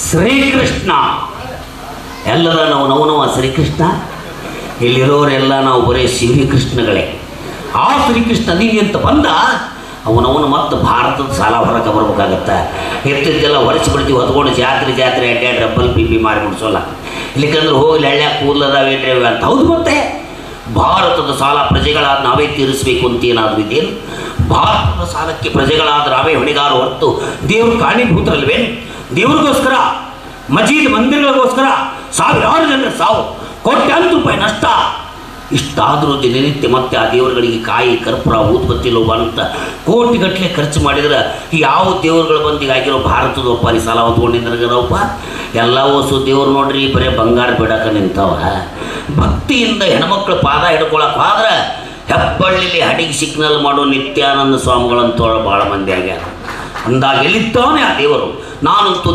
ಶ್ರೀಕೃಷ್ಣ. ಎಲ್ಲರ ನಾವು ನವನವ ಶ್ರೀಕೃಷ್ಣ. ಇಲ್ಲಿರೋರೆಲ್ಲ ನಾವು ಬರೀ ಶ್ರೀಕೃಷ್ಣಗಳೇ. ಆ ಶ್ರೀಕೃಷ್ಣ ನೀನು ಅಂತ ಬಂದ ಅವನವನು ಮತ್ತೆ ಭಾರತದ ಸಾಲ ಹೊರಗೆ ಬರ್ಬೇಕಾಗತ್ತೆ. ಎತ್ತಿದ್ದೆಲ್ಲ ಹೊರಸಿ ಬಿಡ್ತೀವಿ, ಹೊತ್ಕೊಂಡು ಜಾತ್ರೆ ಜಾತ್ರೆ ಅಡ್ಡಾಡಿ ಡಬ್ಬಲ್ ಪಿ ಪಿ ಮಾರಿ ಮುಡಿಸೋಲ್ಲ. ಇಲ್ಲಿಕಂದ್ರೆ ಹೋಗಿ ಹಳ್ಳ್ಯಾಗ ಕೂದಲದಾವೇನ್ರಿ ಅಂತ. ಹೌದು ಮತ್ತೆ? ಭಾರತದ ಸಾಲ ಪ್ರಜೆಗಳಾದ ನಾವೇ ತೀರಿಸಬೇಕು ಅಂತ ಏನಾದರೂ ಇದೇನು ಭಾರತದ ಸಾಲಕ್ಕೆ ಪ್ರಜೆಗಳಾದ ನಾವೇ ಹೊಣೆಗಾರ ಹೊರತು ದೇವರು ಕಾರಣೀಭೂತರಲ್ವೇನು ದೇವ್ರಿಗೋಸ್ಕರ, ಮಜೀದ್ ಮಂದಿರಗಳಿಗೋಸ್ಕರ ಸಾವಿರಾರು ಜನರ ಸಾವು ಕೋಟ್ಯಾಂತರ ರೂಪಾಯಿ ನಷ್ಟ. ಇಷ್ಟಾದರೂ ದಿನನಿತ್ಯ ಮತ್ತೆ ಆ ದೇವರುಗಳಿಗೆ ಕಾಯಿ, ಕರ್ಪೂರ, ಊದ್ಬತ್ತಿ ಲೋಭ ಅಂತ ಕೋಟಿಗಟ್ಟಲೆ ಖರ್ಚು ಮಾಡಿದ್ರೆ ಯಾವ ದೇವರುಗಳ ಬಂದಿಗಾಗಿರೋ ಭಾರತದ ಒಪ್ಪಾರಿ ಸಾಲ ಹೊತ್ಕೊಂಡಿದ್ರಗದವಪ್ಪ ಎಲ್ಲ ಓಸು ದೇವ್ರು ನೋಡ್ರಿ, ಬರೀ ಬಂಗಾರ ಬಿಡಕ ನಿಂತವ ಭಕ್ತಿಯಿಂದ ಹೆಣ್ಮಕ್ಳು ಪಾದ ಹಿಡ್ಕೊಳಕ್ಕೆ ಹೋದ್ರೆ ಹೆಬ್ಬಳ್ಳಿಲಿ ಹಡಿಗೆ ಸಿಗ್ನಲ್ ಮಾಡೋ ನಿತ್ಯಾನಂದ ಸ್ವಾಮಿಗಳಂತೋಳ ಭಾಳ ಮಂದಿ ಆಗ್ಯಾರ. ಅಂದಾಗ ಎಲ್ಲಿದ್ದಾನೆ ಆ ದೇವರು? ನಾನಂತೂ